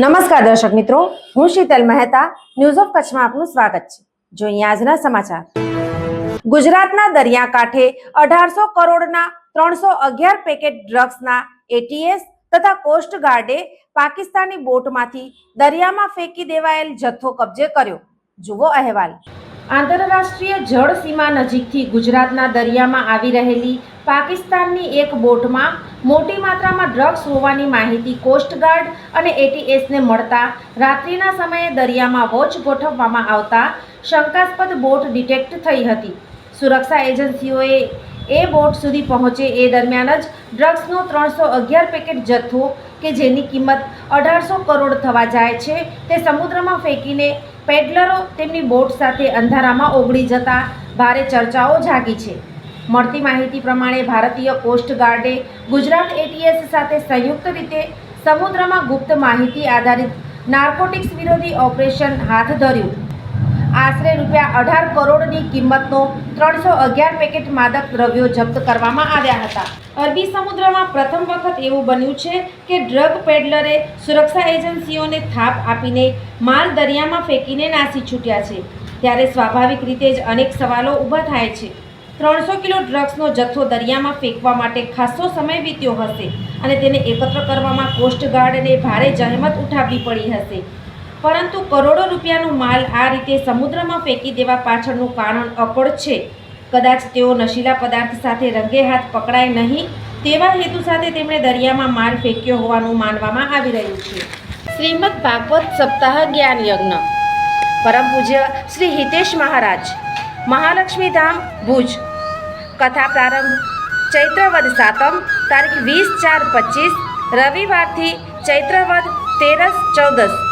નમસ્કાર દર્શક મિત્રો, હું શીતલ મહેતા ન્યૂઝ ઓફ કચ્છમાં આપનું સ્વાગત છે. જોઈએ આજના સમાચાર. ગુજરાતના દરિયાકાંઠે અઢારસો કરોડના ત્રણસો અગિયાર પેકેટ ડ્રગ્સના એટીએસ તથા કોસ્ટ ગાર્ડે પાકિસ્તાની બોટમાંથી દરિયામાં ફેંકી દેવાયેલ જથ્થો કબજે કર્યો. જુઓ અહેવાલ. આંતરરાષ્ટ્રીય જળ સીમા નજીકથી ગુજરાતના દરિયામાં આવી રહેલી પાકિસ્તાનની એક બોટમાં મોટી માત્રામાં ડ્રગ્સ હોવાની માહિતી કોસ્ટગાર્ડ અને એટીએસને મળતા રાત્રિના સમયે દરિયામાં વોચ ગોઠવવામાં આવતા શંકાસ્પદ બોટ ડિટેક્ટ થઈ હતી. સુરક્ષા એજન્સીઓએ એ બોટ સુધી પહોંચે એ દરમિયાન જ ડ્રગ્સનો ત્રણસો અગિયાર પેકેટ જથ્થો, કે જેની કિંમત અઢારસો કરોડ થવા જાય છે, તે સમુદ્રમાં ફેંકીને પેડલરો તેમની બોટ સાથે અંધારામાં ઓગળી જતા ભારે ચર્ચાઓ જાગી છે. મળતી માહિતી પ્રમાણે ભારતીય કોસ્ટ ગાર્ડે ગુજરાત એટીએસ સાથે સંયુક્ત રીતે સમુદ્રમાં ગુપ્ત માહિતી આધારિત નાર્કોટિક્સ વિરોધી ઓપરેશન હાથ ધર્યું. આશરે રૂપિયા અઢાર કરોડની કિંમતનો ત્રણસો અગિયાર પેકેટ માદક દ્રવ્યો જપ્ત કરવામાં આવ્યા હતા. અરબી સમુદ્રમાં પ્રથમ વખત એવું બન્યું છે કે ડ્રગ પેડલરે સુરક્ષા એજન્સીઓને થાપ આપીને માલ દરિયામાં ફેંકીને નાસી છૂટ્યા છે. ત્યારે સ્વાભાવિક રીતે જ અનેક સવાલો ઊભા થાય છે. ત્રણસો કિલો ડ્રગ્સનો જથ્થો દરિયામાં ફેંકવા માટે ખાસો સમય વીત્યો હશે અને તેને એકત્ર કરવામાં કોસ્ટગાર્ડને ભારે જહેમત ઉઠાવવી પડી હશે. પરંતુ કરોડો રૂપિયાનો માલ આ રીતે સમુદ્રમાં ફેંકી દેવા પાછળનું કારણ અકળ છે. કદાચ તેઓ નશીલા પદાર્થ સાથે રંગે હાથ પકડાય નહીં, તેવા હેતુ સાથે તેમણે દરિયામાં માલ ફેંક્યો હોવાનું માનવામાં આવી રહ્યું છે. શ્રીમદ ભાગવત સપ્તાહ જ્ઞાન યજ્ઞ. પરમ પૂજ્ય શ્રી હિતેશ મહારાજ. મહાલક્ષ્મી ધામ, ભુજ. કથા પ્રારંભ, ચૈત્રવદ સાતમ, તારીખ વીસ ચાર પચીસ, રવિવારથી ચૈત્રવદ તેરસ ચૌદસ.